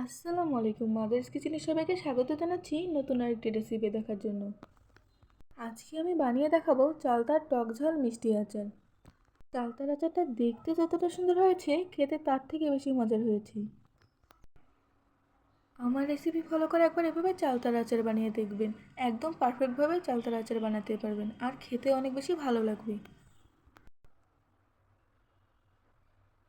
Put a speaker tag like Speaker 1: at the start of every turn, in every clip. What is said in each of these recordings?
Speaker 1: আসসালামু আলাইকুম, মাদার্স কিচেনে সবাইকে স্বাগত জানাচ্ছি নতুন আরেকটি রেসিপি দেখার জন্য। আজকে আমি বানিয়ে দেখাবো চালতার টক ঝাল মিষ্টি আচার। চালতার আচারটা দেখতে যতটা সুন্দর হয়েছে, খেতে তার থেকে বেশি মজার হয়েছে। আমার রেসিপি ফলো করে একবার এভাবে চালতার আচার বানিয়ে দেখবেন। একদম পারফেক্টভাবে চালতার আচার বানাতে পারবেন, আর খেতে অনেক বেশি ভালো লাগবে।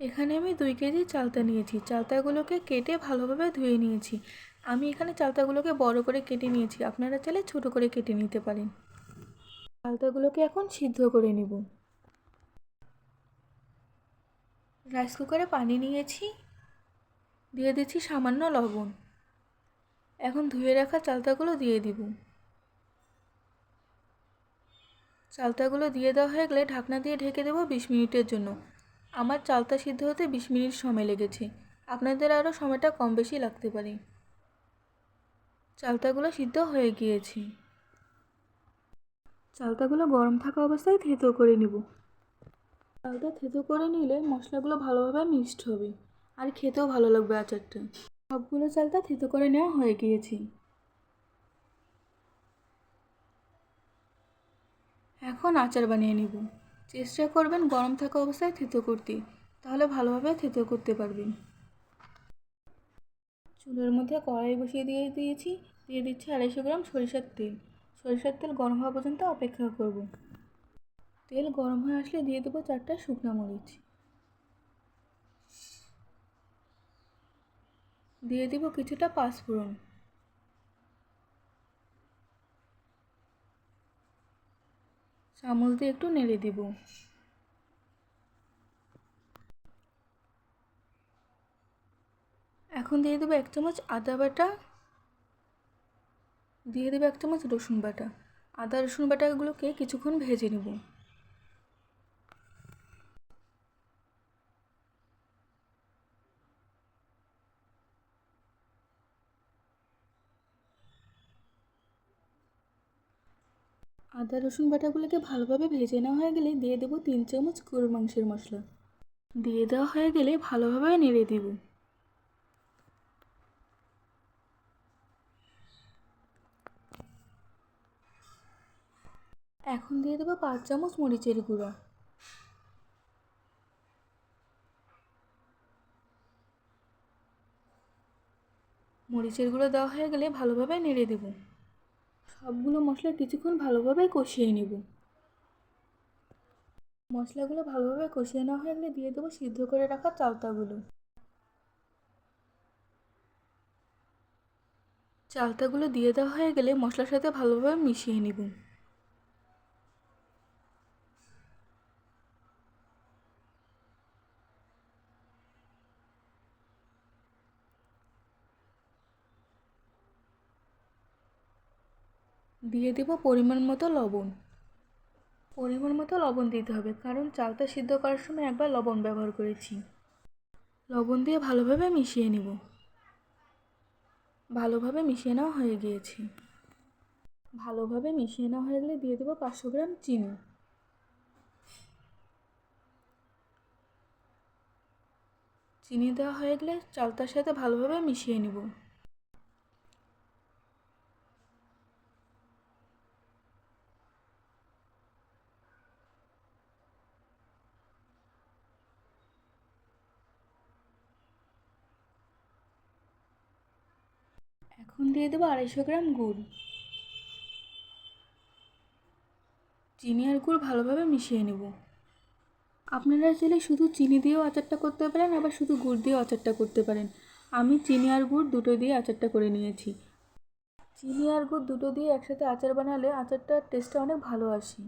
Speaker 1: এখানে আমি দুই কেজি চালতা নিয়েছি। চালতাগুলোকে কেটে ভালোভাবে ধুয়ে নিয়েছি। আমি এখানে চালতাগুলোকে বড় করে কেটে নিয়েছি। আপনারা চাইলে ছোট করে কেটে নিতে পারেন। চালতাগুলোকে এখন সিদ্ধ করে নেব। রাইস কুকারে পানি নিয়েছি। দিয়ে দিচ্ছি সামান্য লবণ। এখন ধুয়ে রাখা চালতাগুলো দিয়ে দিব। চালতাগুলো দিয়ে দেওয়া হয়ে গেলে ঢাকনা দিয়ে ঢেকে দেবো বিশ মিনিটের জন্য। আমার চালতা সিদ্ধ হতে বিশ মিনিট সময় লেগেছে। আপনাদের আরও সময়টা কম বেশি লাগতে পারে। চালতাগুলো সিদ্ধ হয়ে গিয়েছে। চালতাগুলো গরম থাকা অবস্থায় থেতো করে নেব। চালতা থেতো করে নিলে মশলাগুলো ভালোভাবে মিক্সড হবে। আর খেতেও ভালো লাগবে আচারটা। সবগুলো চালতা থেতো করে নেওয়া হয়ে গিয়েছে। এখন আচার বানিয়ে নিব। চেষ্টা করবেন গরম থাকা অবস্থায় থেতো করতে। তাহলে ভালোভাবে থেতো করতে পারবেন। চুলের মধ্যে কড়াই বসিয়ে দিয়ে দিয়েছি। দিয়ে দিচ্ছি আড়াইশো গ্রাম সরিষার তেল। সরিষার তেল গরম হওয়া পর্যন্ত অপেক্ষা করব। তেল গরম হয়ে আসলে দিয়ে দেবো চারটা শুকনো মরিচ। দিয়ে দেবো কিছুটা পাঁচফোড়ন। চামচ দিয়ে একটু নেড়ে দিব। এখন দিয়ে দেবো এক চামচ আদা বাটা। দিয়ে দেবো এক চামচ রসুন বাটা। আদা রসুন বাটাগুলোকে কিছুক্ষণ ভেজে নেব। আদা, রসুন বাটাগুলোকে ভালোভাবে ভেজে নেওয়া হয়ে গেলে দিয়ে দেবো তিন চামচ গরুর মাংসের মশলা। দিয়ে দেওয়া হয়ে গেলে ভালোভাবে নেড়ে দেব। এখন দিয়ে দেবো পাঁচ চামচ মরিচের গুঁড়া। মরিচের গুঁড়ো দেওয়া হয়ে গেলে ভালোভাবে নেড়ে দেব। সবগুলো মশলা কিছুক্ষণ ভালোভাবে কষিয়ে নেব। মশলাগুলো ভালোভাবে কষিয়ে নেওয়া হয়ে গেলে দিয়ে দেবো সিদ্ধ করে রাখা চালতাগুলো। চালতাগুলো দিয়ে দেওয়া হয়ে গেলে মশলার সাথে ভালোভাবে মিশিয়ে নেব। দিয়ে দেব পরিমাণ মতো লবণ। পরিমাণ মতো লবণ দিতে হবে, কারণ চালটা সিদ্ধ করার সময় একবার লবণ ব্যবহার করেছি। লবণ দিয়ে ভালোভাবে মিশিয়ে নেব। ভালোভাবে মিশিয়ে নেওয়া হয়ে গিয়েছে। ভালোভাবে মিশিয়ে নেওয়া হয়ে গেলে দিয়ে দেবো পাঁচশো গ্রাম চিনি। চিনি দেওয়া হয়ে গেলে চালতার সাথে ভালোভাবে মিশিয়ে নেব। এখন দিয়ে দেবো আড়াইশো গ্রাম গুড়। চিনি আর গুড় ভালোভাবে মিশিয়ে নেব। আপনারা চাইলে শুধু চিনি দিয়েও আচারটা করতে পারেন, আবার শুধু গুড় দিয়েও আচারটা করতে পারেন। আমি চিনি আর গুড় দুটো দিয়ে আচারটা করে নিয়েছি। চিনি আর গুড় দুটো দিয়ে একসাথে আচার বানালে আচারটার টেস্টটা অনেক ভালো আসে।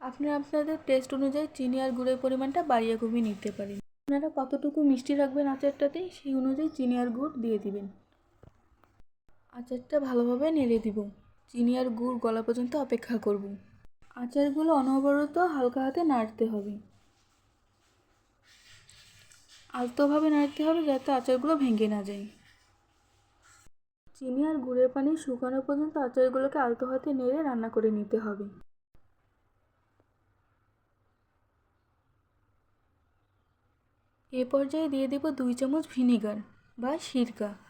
Speaker 1: আপনারা আপনাদের টেস্ট অনুযায়ী চিনি আর গুড়ের পরিমাণটা বাড়িয়ে কমিয়ে নিতে পারেন। আপনারা কতটুকু মিষ্টি রাখবেন আচারটাতে সেই অনুযায়ী চিনি আর গুড় দিয়ে দিবেন। আচারটা ভালোভাবে নেড়ে দিব। চিনি আর গুড় গলা পর্যন্ত অপেক্ষা করব। আচারগুলো অনবরত হালকা হাতে নাড়তে হবে। আলতোভাবে নাড়তে হবে যাতে আচারগুলো ভেঙে না যায়। চিনি আর গুড়ের পানি শুকানো পর্যন্ত আচারগুলোকে আলতো হাতে নেড়ে রান্না করে নিতে হবে। এ পর্যায়ে দিয়ে দেব দুই চামচ ভিনেগার বা সিরকা।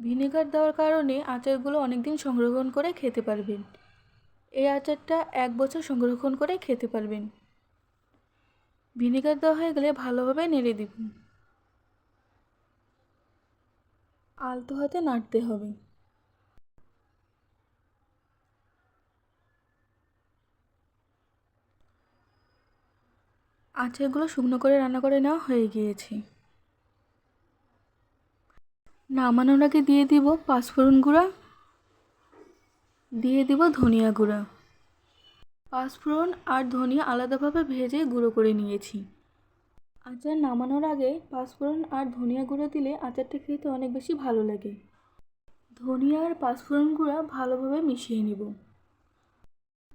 Speaker 1: ভিনেগার দেওয়ার কারণে আচারগুলো অনেক দিন সংরক্ষণ করে খেতে পারবেন। এই আচারটা এক বছর সংরক্ষণ করে খেতে পারবেন। ভিনেগার দেওয়া হয়ে গেলে ভালোভাবে নেড়ে দিবেন। আলতো হাতে নাড়তে হবে। আচারগুলো শুকনো করে রান্না করে নেওয়া হয়ে গিয়েছে। নামানোর আগে দিয়ে দিব পাঁচফোড়ন গুঁড়া, দিয়ে দিব ধনিয়া গুঁড়া। পাঁচফোড়ন আর ধনিয়া আলাদাভাবে ভেজে গুঁড়ো করে নিয়েছি। আচার নামানোর আগে পাঁচফোড়ন আর ধনিয়া গুঁড়ো দিলে আচারটা খেতে অনেক বেশি ভালো লাগে। ধনিয়া আর পাঁচফোড়ন গুঁড়া ভালোভাবে মিশিয়ে নেব।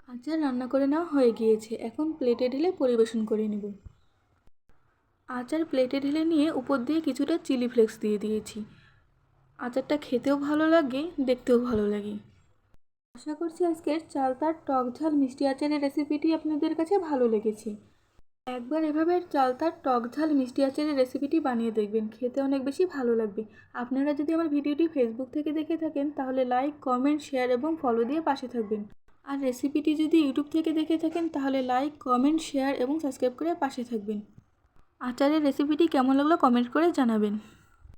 Speaker 1: আচার রান্না করে নেওয়া হয়ে গিয়েছে। এখন প্লেটে ঢেলে পরিবেশন করে নেব। আচার প্লেটে ঢেলে নিয়ে উপর দিয়ে কিছুটা চিলি ফ্লেক্স দিয়ে দিয়েছি। আচারটা খেতেও ভালো লাগে, দেখতেও ভালো লাগে। আশা করছি আজকের চালতার টক ঝাল মিষ্টি আচারের রেসিপিটি আপনাদের কাছে ভালো লেগেছে। একবার এভাবে চালতার টক ঝাল মিষ্টি আচারের রেসিপিটি বানিয়ে দেখবেন, খেতে অনেক বেশি ভালো লাগবে। আপনারা যদি আমার ভিডিওটি ফেসবুক থেকে দেখে থাকেন, তাহলে লাইক কমেন্ট শেয়ার এবং ফলো দিয়ে পাশে থাকবেন। আর রেসিপিটি যদি ইউটিউব থেকে দেখে থাকেন, তাহলে লাইক কমেন্ট শেয়ার এবং সাবস্ক্রাইব করে পাশে থাকবেন। আচারের রেসিপিটি কেমন লাগল কমেন্ট করে জানাবেন।